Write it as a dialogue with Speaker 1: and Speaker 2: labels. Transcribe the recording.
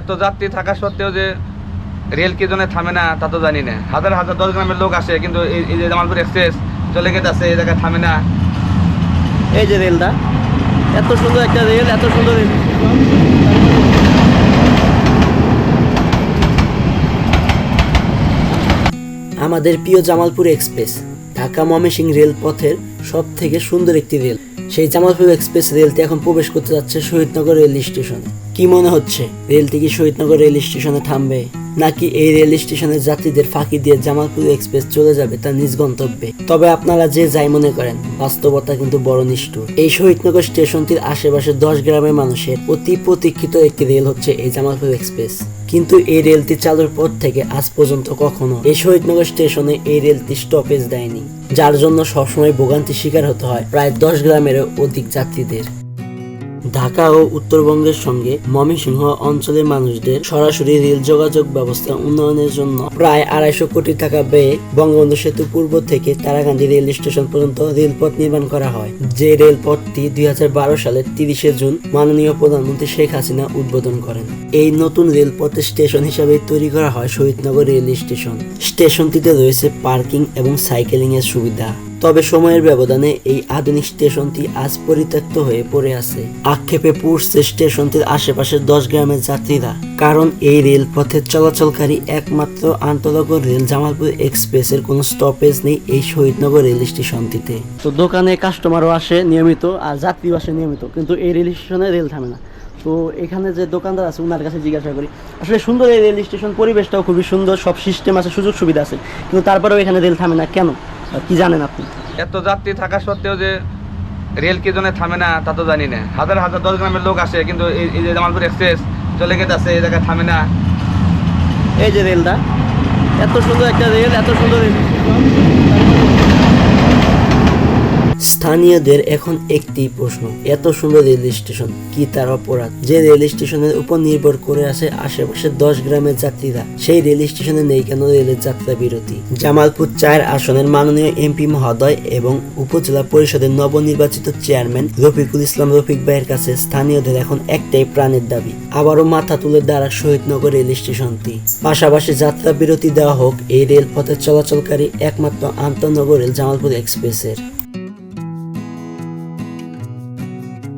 Speaker 1: এত যাত্রী থাকা সত্ত্বেও যে রেল কি জন্য থামে না, তা তো জানি না। হাজার হাজার দশ গ্রামের লোক আসে, কিন্তু এই যে জামালপুর এক্সপ্রেস চলে গেছে, এই জায়গায় থামে না।
Speaker 2: এই যে রেলটা, এত সুন্দর একটা রেল, এত সুন্দর রেল। আমাদের প্রিয় জামালপুর এক্সপ্রেস, ঢাকা ময়মনসিংহ রেলপথের সব থেকে সুন্দর একটি রেল। সেই জামালপুর এক্সপ্রেস রেলটি এখন প্রবেশ করতে যাচ্ছে শহীদনগর রেল স্টেশনে। কি মনে হচ্ছে? রেলটি কি শহীদনগর রেল স্টেশনে থামবে? নাকি এই রেল স্টেশনের যাত্রীদের ফাঁকি দিয়ে জামালপুর এক্সপ্রেস চলে যাবে তার নিজ গন্তব্যে? তবে আপনারা যে যাই মনে করেন, বাস্তবতা কিন্তু বড় নিষ্ঠুর। এই শহীদনগর স্টেশনটির আশেপাশে দশ গ্রামের মানুষের অতি প্রতীক্ষিত একটি রেল হচ্ছে এই জামালপুর এক্সপ্রেস। কিন্তু এই রেলটি চালুর পর থেকে আজ পর্যন্ত কখনো এই শহীদনগর স্টেশনে এই রেলটি স্টপেজ দেয়নি, যার জন্য সবসময় ভোগান্তি শিকার হতে হয় প্রায় দশ গ্রামেরও অধিক যাত্রীদের। ঢাকা ও উত্তরবঙ্গের সঙ্গে ময়মনসিংহ অঞ্চলের মানুষদের সরাসরি রেল যোগাযোগ ব্যবস্থা উন্নয়নের জন্য প্রায় আড়াইশো কোটি টাকা ব্যয়ে বঙ্গবন্ধু সেতু পূর্ব থেকে তারাকান্দি রেল স্টেশন পর্যন্ত রেলপথ নির্মাণ করা হয়। যে রেলপথটি দুই হাজার বারো সালের তিরিশে জুন মাননীয় প্রধানমন্ত্রী শেখ হাসিনা উদ্বোধন করেন। এই নতুন রেলপথের স্টেশন হিসাবে তৈরি করা হয় শহীদনগর রেল স্টেশন। স্টেশনটিতে রয়েছে পার্কিং এবং সাইকেলিং এর সুবিধা। তবে সময়ের ব্যবধানে এই আধুনিক স্টেশনটি আজ পরিত্যক্ত হয়ে পড়ে আছে। আক্ষেপে পড়ছে স্টেশনটির আশেপাশের দশ গ্রামের যাত্রীরা। কারণ এই রেলপথে চলাচলকারী একমাত্র আন্তনগর রেল জামালপুর এক্সপ্রেসের কোনো স্টপেজ নেই এই শহীদনগর রেল স্টেশনটিতে। তো দোকানে কাস্টমারও আসে নিয়মিত আর যাত্রীও আসে নিয়মিত, কিন্তু এই রেল স্টেশনে রেল থামে না। তো এখানে যে দোকানদার আছে ওনার কাছে জিজ্ঞাসা করি, আসলে সুন্দর এই রেল স্টেশন পরিবেশটাও খুবই সুন্দর, সব সিস্টেম আছে সুযোগ সুবিধা আছে, কিন্তু তারপরেও এখানে রেল থামে না কেন? কি জানেন আপনি?
Speaker 1: এত যাত্রী থাকা সত্ত্বেও যে রেল কি জন্য থামে না তা তো জানি না। হাজার হাজার দশ গ্রামের লোক আসে কিন্তু এই যে জামালপুর এক্সপ্রেস চলে গেছে এই জায়গায় থামে না।
Speaker 2: এই যে রেলটা এত সুন্দর একটা রেল এত সুন্দর রেল। স্থানীয়দের এখন একটি প্রশ্ন, এত সুন্দর রেল স্টেশন কি তার অপরাধ? যে রেল স্টেশনের উপর নির্ভর করে আছে আশেপাশের দশ গ্রামের যাত্রীরা, সেই রেল স্টেশনে নেই কেন রেলের যাত্রা বিরতি? জামালপুর চার আসনের মাননীয় এমপি মহোদয় এবং উপজেলা পরিষদের নবনির্বাচিত চেয়ারম্যান রফিকুল ইসলাম রফিক ভাইয়ের কাছে স্থানীয়দের এখন একটাই প্রাণের দাবি, আবারও মাথা তুলে দাঁড়া শহীদনগর রেল স্টেশনটি। পাশাপাশি যাত্রা বিরতি দেওয়া হোক, এই রেলপথে চলাচলকারী একমাত্র আন্তনগর রেল জামালপুর এক্সপ্রেসের।